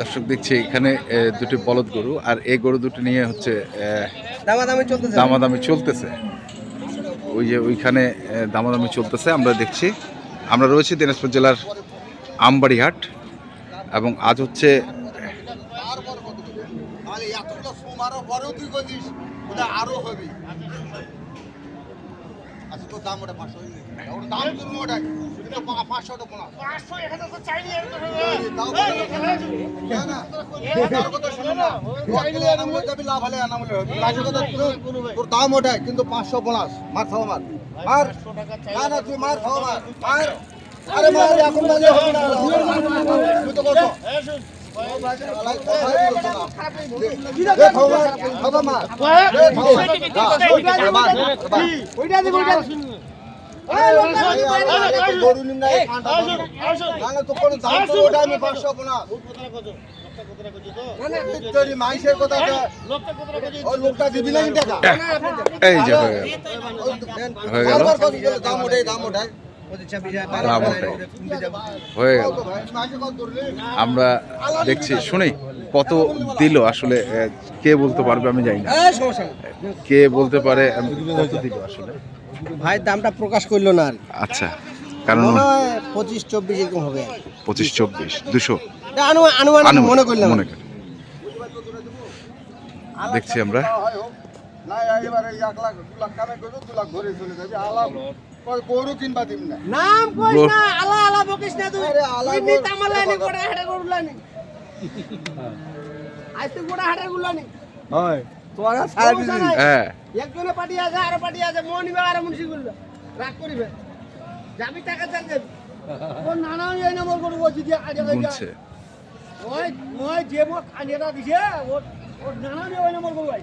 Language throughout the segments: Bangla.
দর্শক দেখছি এখানে দুটি বলদ গরু আর এই গরু দুটি নিয়ে হচ্ছে দামাদামি চলতেছে। ওই যে ওইখানে দামাদামি চলতেছে আমরা দেখছি। আমরা রয়েছি দিনাজপুর জেলার আমবাড়িহাট এবং আজ হচ্ছে আরও হবে। আচ্ছা তোর দাম ওটা পাঁচশো ওর দাম করুন ওটাই কিন্তু পা- পাঁচশোটা পোনা তাও কেন না? ওটার কথা শুনে না। ওর কিলো আনাম হলে যাবি, লাভ হলে আনাম হলে হবে। লাভের কথা তোর- দাম ওটাই কিন্তু পাঁচশো বোনাস মার খাও মার মার না না তুই মার খাও মার মার আরে মার এখন হবে না এই যে হয়ে গেল। দাম ওটাই দাম ওটাই। হয়ে গেল আমরা দেখছি শুনি কত দিল আসলে কে বলতে পারবে আমি জানি না কে বলতে পারে কত দিল আসলে ভাই দামটা প্রকাশ করল না আর আচ্ছা কারণ পঁচিশ চব্বিশ এরকম হবে পঁচিশ চব্বিশ দুশো আনুমানিক মনে করলাম মনে করি দেখছি আমরা না এবারে এক লাখ দু লাখ কামে করব দু লাখ ঘরে চলে যাবি আলাম গরু কিনবা দিন না? নাম কইস না আলা আলা বকিস না তুই। আরে আলা তুই নি গো- তামাল লাইনি কোড়া হাটে গরুলানি আজ তুই কোড়া হাটে গুলানি হয়। হ্যাঁ। একজনে পার্টি আছে আরও পার্টি আছে মনিবে আর মুন্সি গুলবে রাগ করিবে? যাবি টাকা যাবি? ও নানা এই নম্বর করব যদি আগে গুনছে ওই ওই যে মো খানিয়াটা দিছে ও ও নানা ওই নম্বর করব ভাই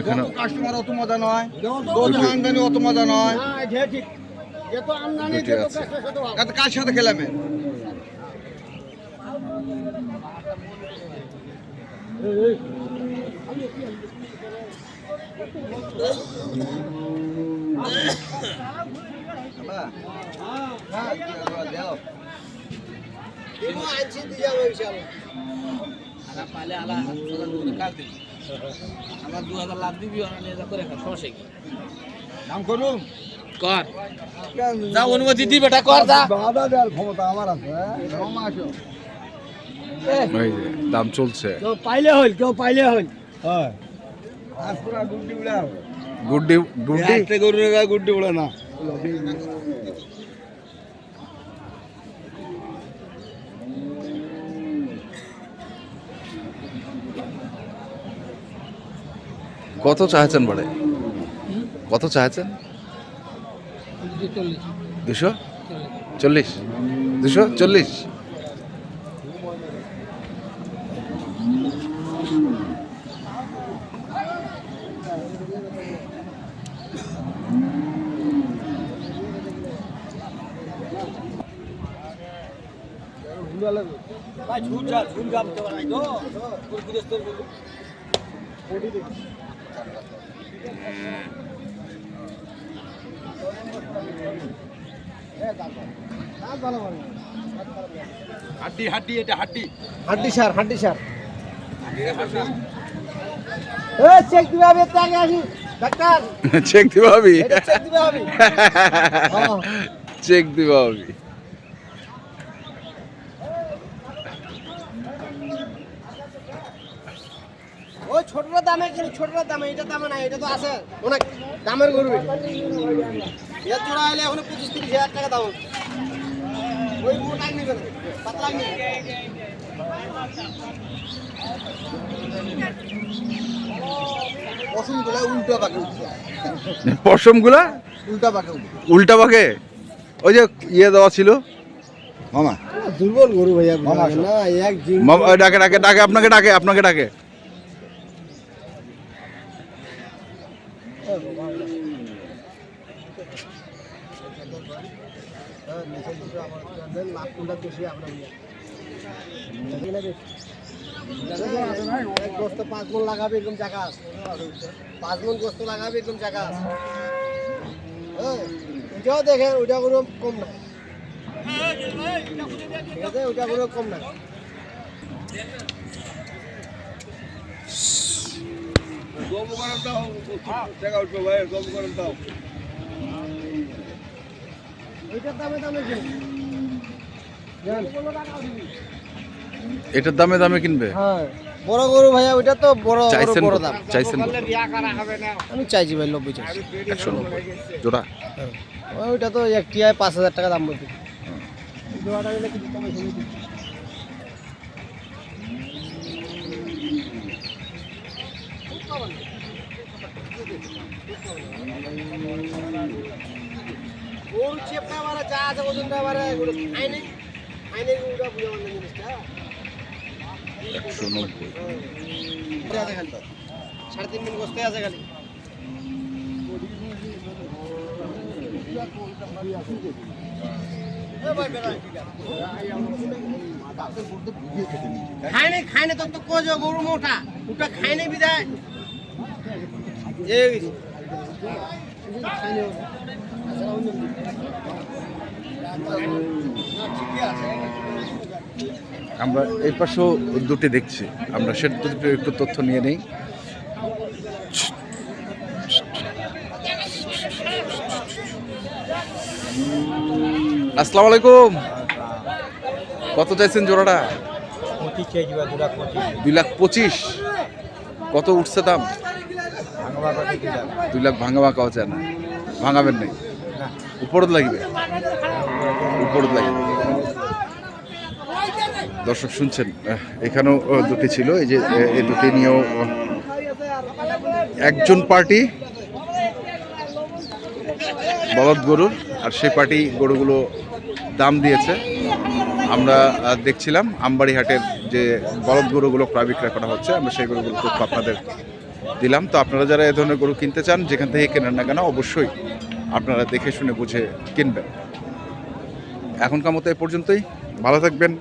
এখানে- কাস্টমার অত মজা নয় আমদানি অত মজা নয় কার সাথে খেলাম? দিমো আনছি দিয়ে যাব ইনশাআল্লাহ আমার দু হাজার লাভ দিবি যা করে খা সমস্যা কি? নাম করুন। কর। যা অনুমতি দি বেটা কর যা। বাধা দেওয়ার ক্ষমতা আমার আছে হ্যাঁ? দাম চলছে। কেউ পাইলে হইল কেউ পাইলে হইল। আজ পুরা গুড্ডি উড়াও। গুড্ডি গুড্ডি? গুড্ডি উড়ে না। কত চাইছেন বলে কত চাইছেন? দুশো? চল্লিশ। দুশো চল্লিশ। ভাই ঝুট যা ঝুট গাম তো। হাড্ডি হাড্ডি এটা হাড্ডি হাড্ডি সার হাড্ডি সার। এ চেক দিবে আমি আগে আসি। ডাক্তার। চেক দিব আমি চেক দিবে আমি। চেক দিব আমি ছোটটা দামে কিন্তু ছোটটা দামে এটা দামে না এটা তো আছে অনেক দামের গরু। এটা। এর জোড়া হলে এখন পঁচিশ তিরিশ হাজার টাকা দাম। ওই মোটা নিবে না পাতলা নিবে। পশমগুলা উল্টা পাকে উঠছে। পশম উল্টা পাকে উল্টা পাকে? ওই যে ইয়ে দেওয়া ছিল। মামা। দুর্বল গরু ভাইয়া মামা না এক ডাকে ডাকে ডাকে আপনাকে ডাকে আপনাকে ডাকে লাখ কোনটা বেশি আপনার এক গোস্ত পাঁচ মন লাগাবে এরকম জায়গা পাঁচ মন গোস্ত লাগাবে এরকম জায়গা আছে হ্যাঁ ওইটাও দেখেন ওইটা কোনো কম না ঠিক আছে ওইটা কোনো কম না জান? এটার দামে দামে কিনবে? হ্যাঁ। বড় গরু ভাইয়া ওইটা তো বড় বড় চাইছেন বড় দাম। চাইছেন? আমি চাইছি ভাই নব্বই চাইছি। একশো নব্বই। জোড়া? ওইটা তো একটি পাঁচ হাজার টাকা দাম জোড়াটা গরু চেপটা বাড়া যা আছে ওজনটা বাড়া এগুলো খাই নাই ওটা বুঝা মানে জিনিসটা। একশো নব্বই। সাড়ে তিন দিন বসতে আছে খালি। খাই নাই তোর তো কোজ গরু মোটা। ওটা খাই বিদায়। আমরা এই পাশেও দুটি দেখছি। আমরা সেটা দুটো একটু তথ্য নিয়ে নেই। আসসালামু আলাইকুম কত চাইছেন জোড়াটা? দুই লাখ পঁচিশ। কত উঠছে দাম? দুই লাখ ভাঙা ভাঙা চায় না। ভাঙাবেন নাই। উপরত লাগবে। উপরত লাগবে। দর্শক শুনছেন এখানেও দুটি ছিল। এই যে এই দুটি নিয়েও একজন পার্টি বলদ গরুর, আর সেই পার্টি গরুগুলো দাম দিয়েছে। আমরা দেখছিলাম আমবাড়ি হাটের যে বলদ গরুগুলো ক্রয় বিক্রয় করা হচ্ছে, আমরা সেই গরুগুলো তথ্য আপনাদের দিলাম। তো আপনারা যারা এ ধরনের গরু কিনতে চান, যেখান থেকে কেনেন না কেন অবশ্যই আপনারা দেখে শুনে বুঝে কিনবেন। এখনকার মতো এ পর্যন্তই। ভালো থাকবেন,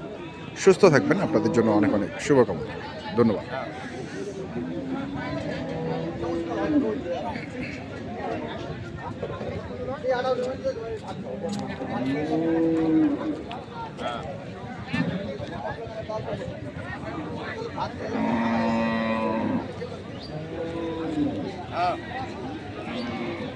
সুস্থ থাকবেন। আপনাদের জন্য অনেক অনেক শুভকামনা। ধন্যবাদ। Oh.